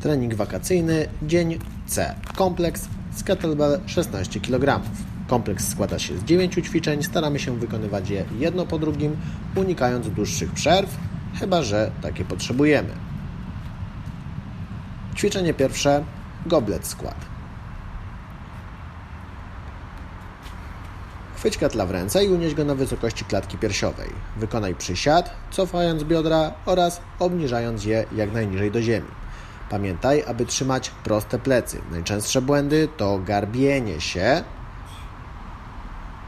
Trening wakacyjny, dzień C. Kompleks z kettlebell 16 kg. Kompleks składa się z 9 ćwiczeń, staramy się wykonywać je jedno po drugim, unikając dłuższych przerw, chyba że takie potrzebujemy. Ćwiczenie pierwsze goblet skład. Chwyć ketla w ręce i unieś go na wysokości klatki piersiowej. Wykonaj przysiad, cofając biodra oraz obniżając je jak najniżej do ziemi. Pamiętaj, aby trzymać proste plecy. Najczęstsze błędy to garbienie się.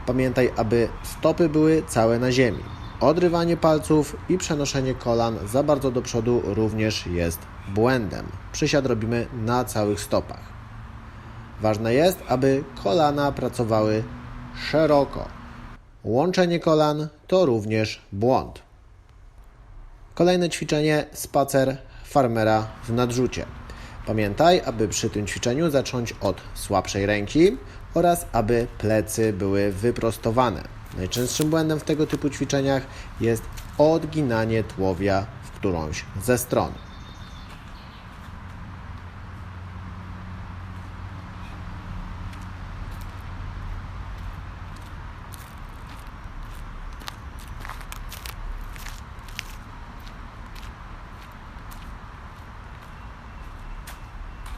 Pamiętaj, aby stopy były całe na ziemi. Odrywanie palców i przenoszenie kolan za bardzo do przodu również jest błędem. Przysiad robimy na całych stopach. Ważne jest, aby kolana pracowały szeroko. Łączenie kolan to również błąd. Kolejne ćwiczenie spacer farmera w nadrzucie. Pamiętaj, aby przy tym ćwiczeniu zacząć od słabszej ręki oraz aby plecy były wyprostowane. Najczęstszym błędem w tego typu ćwiczeniach jest odginanie tułowia w którąś ze stron.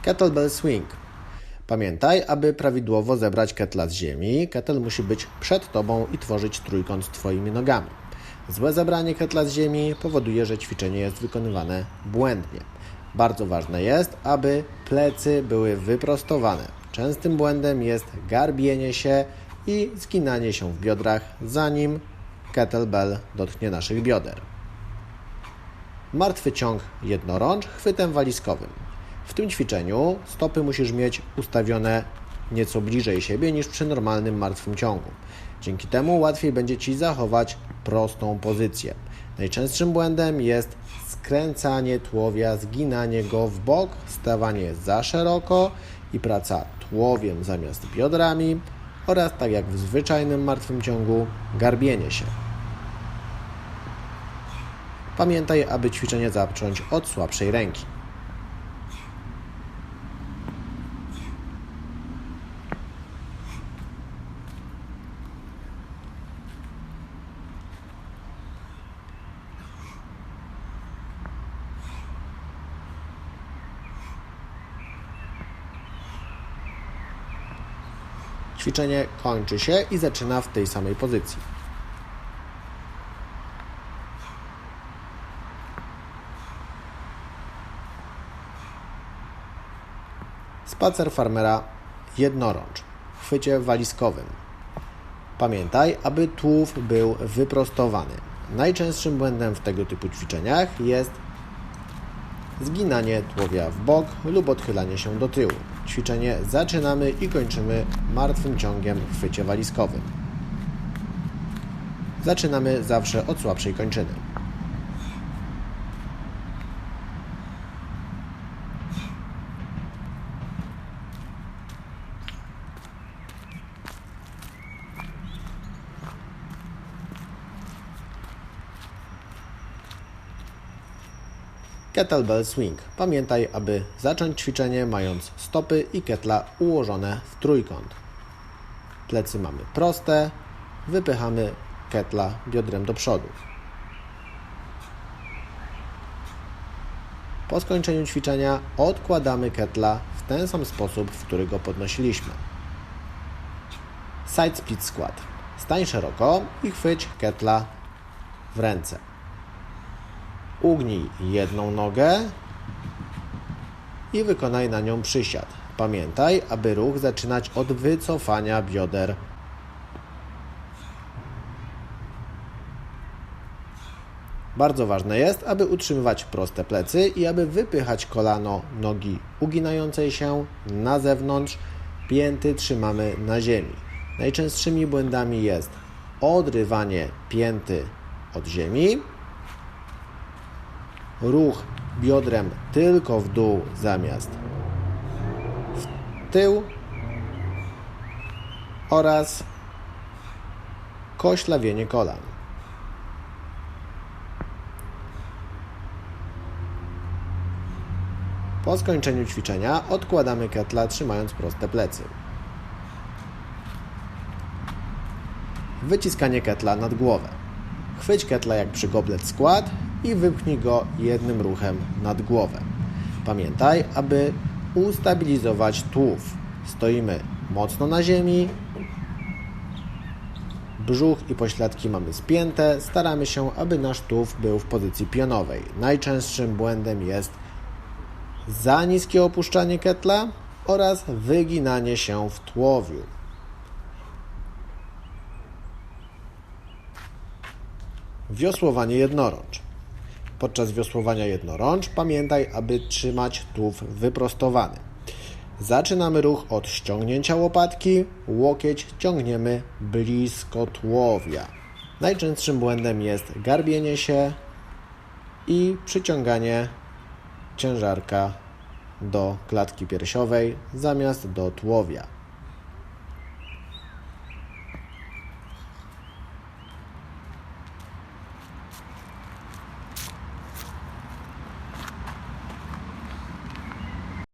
Kettlebell swing. Pamiętaj, aby prawidłowo zebrać ketla z ziemi, kettle musi być przed tobą i tworzyć trójkąt Twoimi nogami. Złe zebranie ketla z ziemi powoduje, że ćwiczenie jest wykonywane błędnie. Bardzo ważne jest, aby plecy były wyprostowane. Częstym błędem jest garbienie się i zginanie się w biodrach, zanim kettlebell dotknie naszych bioder. Martwy ciąg jednorącz chwytem walizkowym. W tym ćwiczeniu stopy musisz mieć ustawione nieco bliżej siebie niż przy normalnym martwym ciągu. Dzięki temu łatwiej będzie Ci zachować prostą pozycję. Najczęstszym błędem jest skręcanie tułowia, zginanie go w bok, stawanie za szeroko i praca tułowiem zamiast biodrami oraz tak jak w zwyczajnym martwym ciągu, garbienie się. Pamiętaj, aby ćwiczenie zacząć od słabszej ręki. Ćwiczenie kończy się i zaczyna w tej samej pozycji. Spacer farmera jednorącz. W chwycie walizkowym. Pamiętaj, aby tułów był wyprostowany. Najczęstszym błędem w tego typu ćwiczeniach jest zginanie tułowia w bok lub odchylanie się do tyłu. Ćwiczenie zaczynamy i kończymy martwym ciągiem w chwycie walizkowym. Zaczynamy zawsze od słabszej kończyny. Kettlebell swing. Pamiętaj, aby zacząć ćwiczenie mając stopy i ketla ułożone w trójkąt. Plecy mamy proste, wypychamy ketla biodrem do przodu. Po skończeniu ćwiczenia odkładamy ketla w ten sam sposób, w który go podnosiliśmy. Side split squat. Stań szeroko i chwyć ketla w ręce. Ugnij jedną nogę i wykonaj na nią przysiad. Pamiętaj, aby ruch zaczynać od wycofania bioder. Bardzo ważne jest, aby utrzymywać proste plecy i aby wypychać kolano nogi uginającej się na zewnątrz. Pięty trzymamy na ziemi. Najczęstszymi błędami jest odrywanie pięty od ziemi, ruch biodrem tylko w dół zamiast w tył oraz koślawienie kolan. Po skończeniu ćwiczenia odkładamy ketla trzymając proste plecy. Wyciskanie ketla nad głowę. Chwyć ketla jak przy goblet skład i wypchnij go jednym ruchem nad głowę. Pamiętaj, aby ustabilizować tułów. Stoimy mocno na ziemi, brzuch i pośladki mamy spięte. Staramy się, aby nasz tułów był w pozycji pionowej. Najczęstszym błędem jest za niskie opuszczanie ketla oraz wyginanie się w tułowiu. Wiosłowanie jednorącz. Podczas wiosłowania jednorącz pamiętaj, aby trzymać tułów wyprostowany. Zaczynamy ruch od ściągnięcia łopatki, łokieć ciągniemy blisko tułowia. Najczęstszym błędem jest garbienie się i przyciąganie ciężarka do klatki piersiowej zamiast do tułowia.